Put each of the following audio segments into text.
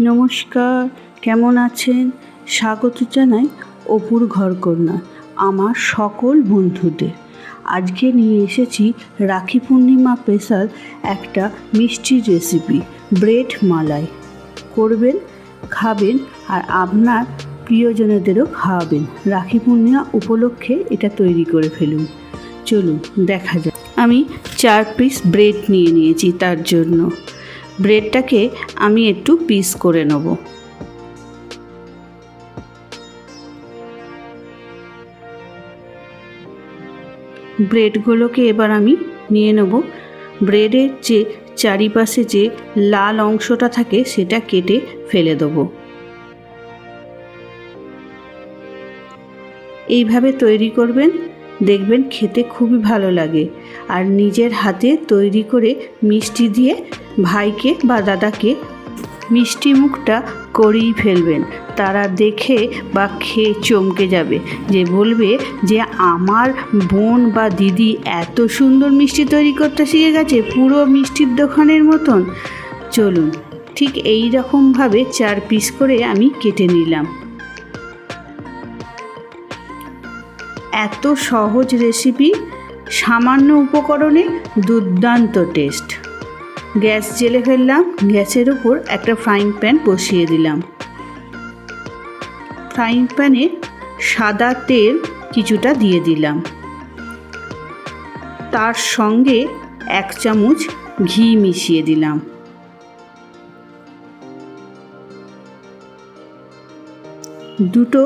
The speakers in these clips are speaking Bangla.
নমস্কার, কেমন আছেন? স্বাগত জানাই অপুর ঘরকন্যা, আমার সকল বন্ধুদের। আজকে নিয়ে এসেছি রাখি পূর্ণিমা স্পেশাল একটা মিষ্টির রেসিপি ব্রেড মালাই। করবেন, খাবেন আর আপনার প্রিয়জনেদেরও খাওয়াবেন। রাখি পূর্ণিমা উপলক্ষে এটা তৈরি করে ফেলুন। চলুন, দেখা যাক। আমি চার পিস ব্রেড নিয়ে নিয়েছি তার জন্য। ব্রেডটাকে আমি একটু পিস করে নেব। ব্রেডগুলোকে এবার আমি নিয়ে নেব। ব্রেডের যে চারিপাশে যে লাল অংশটা থাকে, সেটা কেটে ফেলে দেবো। এইভাবে তৈরি করবেন। দেখবেন খেতে খুবই ভালো লাগে। আর নিজের হাতে তৈরি করে মিষ্টি দিয়ে ভাইকে বা দাদাকে মিষ্টি মুখটা করেই ফেলবেন। তারা দেখে বা খেয়ে চমকে যাবে। যে বলবে যে, আমার বোন বা দিদি এত সুন্দর মিষ্টি তৈরি করতে শিখে গেছে, পুরো মিষ্টির দোকানের মতন। চলুন, ঠিক এই রকমভাবে চার পিস করে আমি কেটে নিলাম। এত সহজ রেসিপি সামান্য উপকরণে দুর্দান্ত টেস্ট গ্যাস জেলে ফেললাম, গ্যাসের উপর একটা ফ্রাইং প্যান বসিয়ে দিলাম। ফ্রাইং প্যানে সাদা তেল কিছুটা দিয়ে দিলাম। তার সঙ্গে এক চামচ ঘি মিশিয়ে দিলাম। দুটো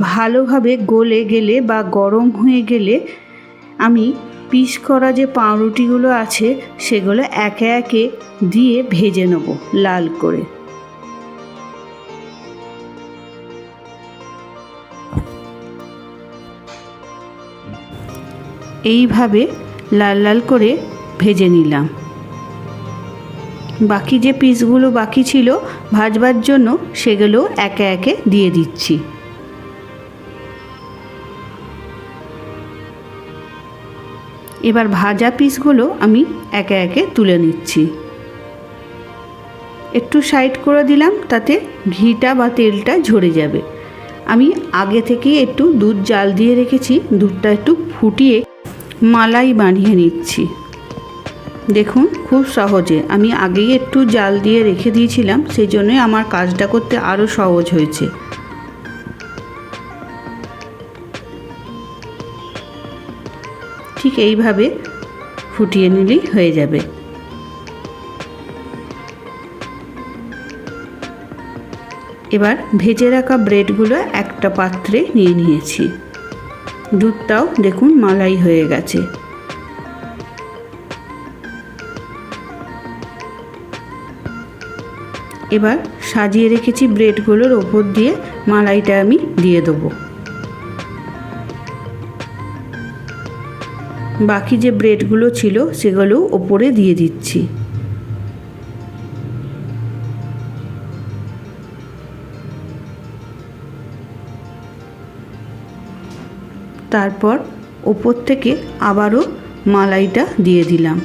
ভালোভাবে গলে গেলে বা গরম হয়ে গেলে আমি পিস করা যে পাউরুটিগুলো আছে সেগুলো একে একে দিয়ে ভেজে নেব লাল করে। এইভাবে লাল লাল করে ভেজে নিলাম। বাকি যে পিসগুলো বাকি ছিল ভাজবার জন্য সেগুলো একে একে দিয়ে দিচ্ছি। এবার ভাজা পিসগুলো আমি একে একে তুলে নিচ্ছি। একটু সাইড করে দিলাম, তাতে ঘিটা বা তেলটা ঝরে যাবে। আমি আগে থেকে একটু দুধ জাল দিয়ে রেখেছি, দুধটা একটু ফুটিয়ে মালাই বানিয়ে নিচ্ছি। দেখুন, খুব সহজে। আমি আগেই একটু জাল দিয়ে রেখে দিয়েছিলাম, সেই জন্যই আমার কাজটা করতে আরও সহজ হয়েছে। ঠিক এইভাবে ফুটিয়ে নিলেই হয়ে যাবে। এবার ভেজে রাখা ব্রেডগুলো একটা পাত্রে নিয়ে নিয়েছি। দুধটাও দেখুন মালাই হয়ে গেছে। এবার সাজিয়ে রেখেছি ব্রেডগুলোর ওপর দিয়ে মালাইটা আমি দিয়ে দেবো। বাকি যে ব্রেডগুলো ছিল সেগুলো ওপরে দিয়ে দিচ্ছি। তারপর ওপর থেকে আবারও মালাইটা দিয়ে দিলাম।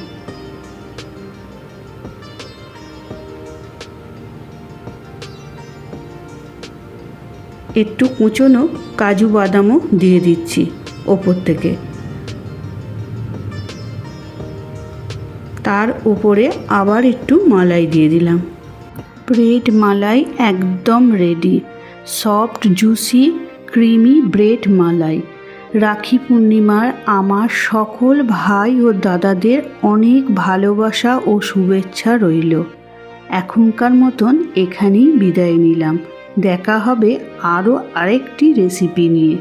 একটু কুচনো কাজু বাদামও দিয়ে দিচ্ছি ওপর থেকে। তার উপরে আবার একটু মালাই দিয়ে দিলাম। ব্রেড মালাই একদম ready soft juicy creamy bread malai. রাখি পূর্ণিমার আমার সকল ভাই ও দাদাদের অনেক ভালোবাসা ও শুভেচ্ছা রইল। এখনকার মতন এখানেই বিদায় নিলাম। দেখা হবে আরও আরেকটি রেসিপি নিয়ে।